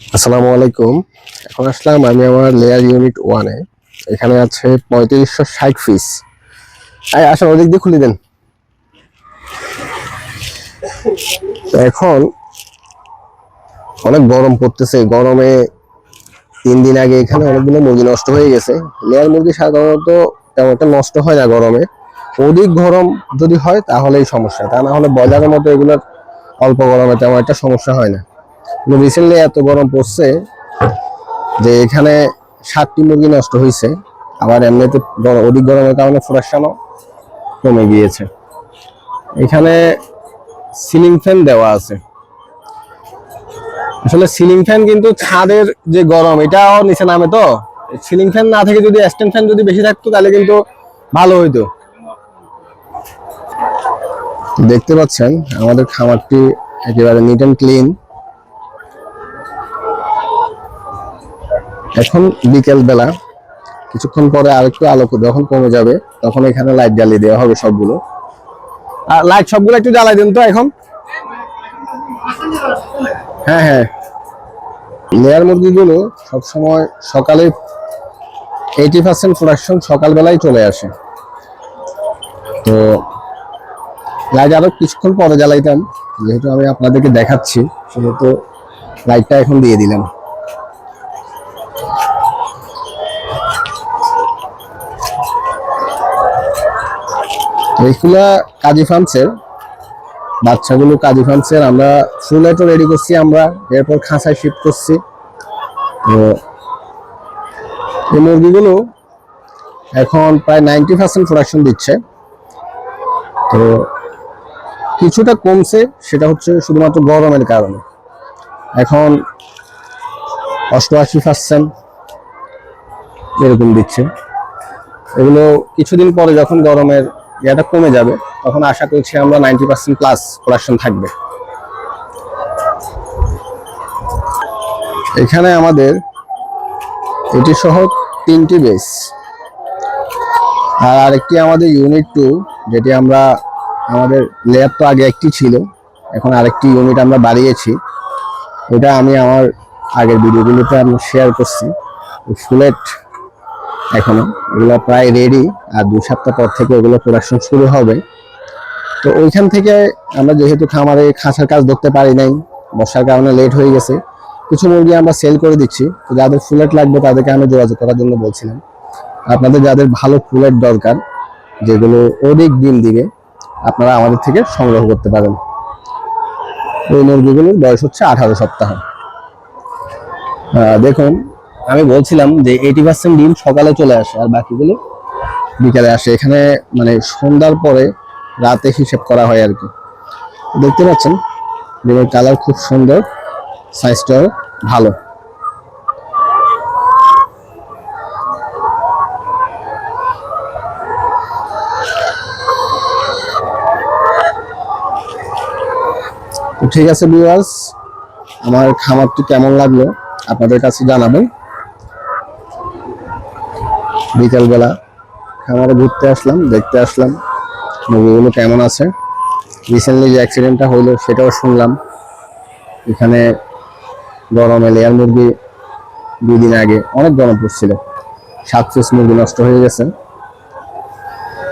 আসসালামু আলাইকুম। এখন আসলাম আমি আমার লেয়ার ইউনিট ওয়ানে এখানে আছে পঁয়ত্রিশশো ষাট পিস আসেন ওদিক দিয়ে খুলে দেন। এখন অনেক গরম পড়তেছে। গরমে তিন দিন আগে এখানে অনেকগুলো মুরগি নষ্ট হয়ে গেছে। লেয়ার মুরগি সাধারণত তেমন একটা নষ্ট হয় না গরমে। অধিক গরম যদি হয় তাহলেই সমস্যা। তা না হলে ব্রয়লারের মতো এগুলোর অল্প গরমে তেমন একটা সমস্যা হয় না। রিসেন্টলি এত গরম পড়ছে যে এখানে সাতটি মুরগি নষ্ট হয়েছে। আবার এমনিতে অধিক গরমের কারণে প্রোডাকশনও কমে গিয়েছে। এখানে সিলিং ফ্যান দেওয়া আছে। আসলে সিলিং ফ্যান কিন্তু ছাদের যে গরম, এটাও নিচে নামে তো। সিলিং ফ্যান না থেকে যদি স্ট্যান্ড ফ্যান যদি বেশি থাকতো, তাহলে কিন্তু ভালো হইতো। দেখতে পাচ্ছেন, আমাদের খামারটি একেবারে নিট অ্যান্ড ক্লিন এখন বিকেল বেলা কিছুক্ষণ পরে আরেকটু আলো যখন কমে যাবে তখন এখানে লাইট জ্বালিয়ে দেওয়া হবে সবগুলো। আর লাইট সবগুলো একটু জ্বালাই দেন তো এখন। হ্যাঁ হ্যাঁ। লেয়ার মুরগিগুলো সবসময় সকালে এইটি পার্সেন্ট প্রোডাকশন সকালবেলায় চলে আসে। তো লাইট আরও কিছুক্ষণ পরে জ্বালাইতাম যেহেতু আমি আপনাদেরকে দেখাচ্ছি সেহেতু লাইটটা এখন দিয়ে দিলাম। এইগুলা কাজী ফার্মসের বাচ্চাগুলো কাজী ফার্মসের আমরা ফুল এটো রেডি করছি আমরা, এরপর খাঁচায় শিফট করছি। তো এই মুরগিগুলো এখন প্রায় নাইনটি পার্সেন্ট প্রোডাকশন দিচ্ছে। তো কিছুটা কমছে, সেটা হচ্ছে শুধুমাত্র গরমের কারণে। এখন অষ্টআশি পার্সেন্ট এরকম দিচ্ছে। এগুলো কিছুদিন পরে যখন গরমের ইয়েটা কমে যাবে, তখন আশা করছি আমরা নাইনটি পার্সেন্ট প্লাস প্রোডাকশন থাকবে। এখানে আমাদের এটি সহ তিনটি বেস আর আরেকটি আমাদের ইউনিট টু যেটি আমরা, আমাদের লেয়ার তো আগে একটি ছিল, এখন আরেকটি ইউনিট আমরা বাড়িয়েছি। এটা আমি আমার আগের ভিডিওগুলোতে আমি শেয়ার করছি। ফুলেট এখনও। এগুলো প্রায় রেডি আর দু সপ্তাহ পর থেকে এগুলো প্রোডাকশন শুরু হবে। তো ওইখান থেকে আমরা যেহেতু খামারে খাঁচার কাজ ধরতে পারি নাই, বর্ষার কারণে লেট হয়ে গেছে, কিছু মুরগি আমরা সেল করে দিচ্ছি। তো যাদের ফুলেট লাগবে তাদেরকে আমি যোগাযোগ করার জন্য বলছিলাম। আপনাদের যাদের ভালো ফুলেট দরকার, যেগুলো অধিক ডিম দিবে, আপনারা আমাদের থেকে সংগ্রহ করতে পারেন। ওই মুরগিগুলোর বয়স হচ্ছে আঠারো সপ্তাহ। দেখুন আমি বলছিলাম যে এইটি পার্সেন্ট ডিম সকালে চলে আসে, আর বাকিগুলো বিকালে আসে। এখানে মানে সন্ধ্যার পরে রাতে হিসেব করা হয় আর কি। দেখতে পাচ্ছেন, ডিমের কালার খুব সুন্দর সাইজটাও ভালো। ঠিক আছে ভিউয়ার্স আমার খামারটি কেমন লাগল? আপনাদের কাছে জানাবেন। বিকালবেলা খামারে ঘুরতে আসলাম, দেখতে আসলাম। মুরগিগুলো কেমন আছে? রিসেন্টলি যে অ্যাক্সিডেন্টটা হইল সেটাও শুনলাম। এখানে গরমে লেয়ার মুরগি দুই দিন আগে অনেক গরম পড়ছিল। সাত পিস মুরগি নষ্ট হয়ে গেছে।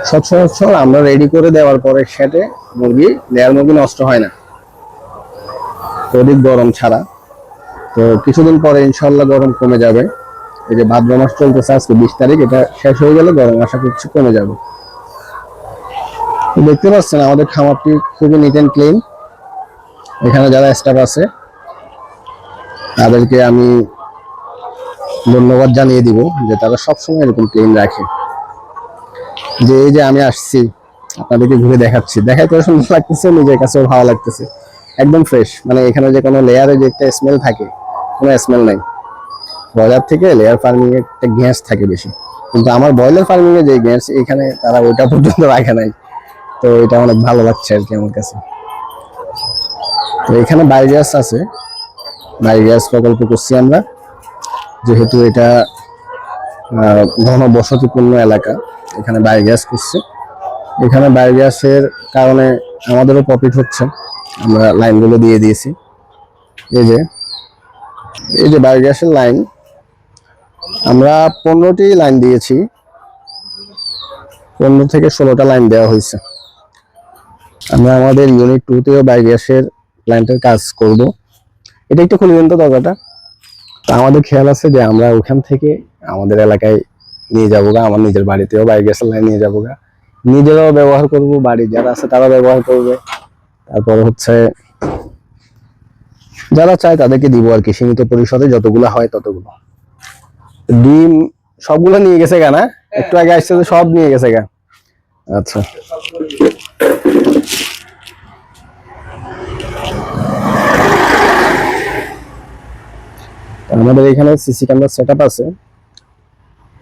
সচরাচর আমরা রেডি করে দেওয়ার পরে সেটে মুরগি লেয়ার মুরগি নষ্ট হয় না। অধিক গরম ছাড়া। তো কিছুদিন পরে ইনশাল্লাহ গরম কমে যাবে। এই যে ভাদ্র মাস চলতেছে, আজকে বিশ তারিখ, এটা শেষ হয়ে গেলে গরম, আশা করছি কমে যাবে। দেখতে পাচ্ছেন, আমাদের খামারটি খুবই নিট অ্যান্ড ক্লিন এখানে যারা স্টাফ আছে, তাদেরকে আমি ধন্যবাদ জানিয়ে দিব যে তারা সবসময় এরকম ক্লিন রাখে। যে এই যে আমি আসছি, আপনাদেরকে ঘুরে দেখাচ্ছি। দেখাই তো সুন্দর লাগতেছে, নিজের কাছেও ভালো লাগতেছে। একদম ফ্রেশ মানে এখানে যে কোনো লেয়ারে যে একটা স্মেল থাকে, কোনো স্মেল নাই। ব্রয়লার থেকে লেয়ার ফার্মিং এ একটা গ্যাস থাকে বেশি। কিন্তু আমার ব্রয়লার ফার্মিং এ যে গ্যাস এখানে তারা ওইটা পর্যন্ত রাখে নাই। তো এটা অনেক ভালো লাগছে আর কি আমার কাছে। তো এখানে বায়োগ্যাস আছে। বায়োগ্যাস প্রকল্প করছি আমরা। যেহেতু এটা ঘন বসতিপূর্ণ এলাকা, এখানে বায়োগ্যাস করছে। এখানে বায়োগ্যাসের কারণে আমাদেরও প্রফিট হচ্ছে। আমরা লাইনগুলো দিয়ে দিয়েছি। এই যে এই যে বায়োগ্যাসের লাইন আমরা পনেরোটি লাইন দিয়েছি। পনেরো থেকে ষোলোটা লাইন দেওয়া হয়েছে। আমরা আমাদের ইউনিট টুতেও বায়োগ্যাসের প্ল্যান্টের কাজ করব। এটা একটু খুলে দিন তো দরজাটা। তো আমাদের খেয়াল আছে যে আমরা ওখান থেকে আমাদের এলাকায় নিয়ে যাব গা, আমার নিজের বাড়িতেও বায়োগ্যাসের লাইন নিয়ে যাব গা। নিজেরাও ব্যবহার করব, বাড়ির যারা আছে তারা ব্যবহার করবে। তারপর হচ্ছে যারা চায় তাদেরকে দিব আর কি। সীমিত পরিসরে যতগুলো হয় ততগুলো। ডিম সবগুলো নিয়ে গেছে গা না? একটু আগে আসছে সব নিয়ে গেছে গা। আচ্ছা। আমাদের এখানে সিসি ক্যামেরা সেট আছে।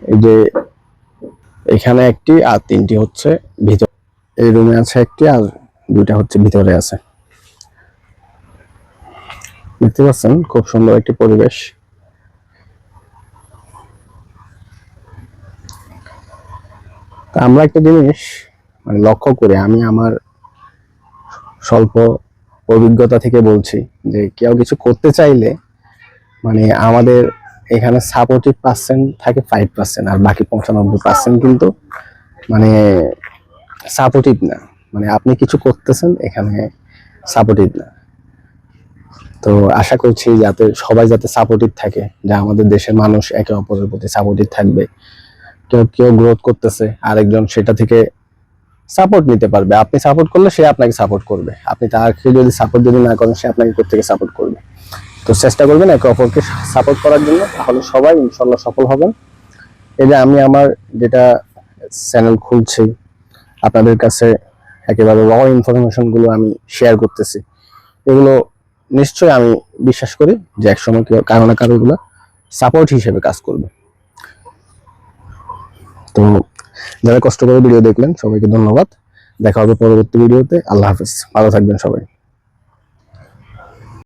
এই যে এখানে একটি আর তিনটি হচ্ছে ভিতর এই রুমে আছে একটি আর দুইটা হচ্ছে ভিতরে আছে। দেখতে পাচ্ছেন খুব সুন্দর একটি পরিবেশ। আমরা একটা জিনিস মানে লক্ষ্য করে আমি আমার স্বল্প অভিজ্ঞতা থেকে বলছি যে কেউ কিছু করতে চাইলে মানে আমাদের এখানে সাপোর্টিভ পার্সেন্ট থাকে ফাইভ পার্সেন্ট আর বাকি পঁচানব্বই পার্সেন্ট কিন্তু মানে সাপোর্টিভ না। মানে আপনি কিছু করতেছেন, এখানে সাপোর্টিভ না। তো আশা করছি যাতে সবাই যাতে সাপোর্টিভ থাকে, যা আমাদের দেশের মানুষ একে অপরের প্রতি সাপোর্টিভ থাকবে। কেউ গ্রোথ করতেছে, আরেকজন সেটা থেকে সাপোর্ট নিতে পারবে। আপনি সাপোর্ট করলে সে আপনাকে সাপোর্ট করবে। আপনি তাকে যদি সাপোর্ট যদি না করেন, সে আপনাকে কোথেকে সাপোর্ট করবে? তো চেষ্টা করবেন একে অপরকে সাপোর্ট করার জন্য। তাহলে সবাই ইনশাল্লাহ সফল হবেন। এই যে আমি আমার যেটা চ্যানেল খুলছি, আপনাদের কাছে একেবারে র ইনফরমেশনগুলো আমি শেয়ার করতেছি, এগুলো নিশ্চয়ই আমি বিশ্বাস করি যে একসময় কেউ, কারও না কারও এগুলো সাপোর্ট হিসেবে কাজ করবে। তো যারা কষ্ট করে ভিডিও দেখলেন, সবাইকে ধন্যবাদ। দেখা হবে পরবর্তী ভিডিওতে আল্লাহ হাফিজ। ভালো থাকবেন সবাই।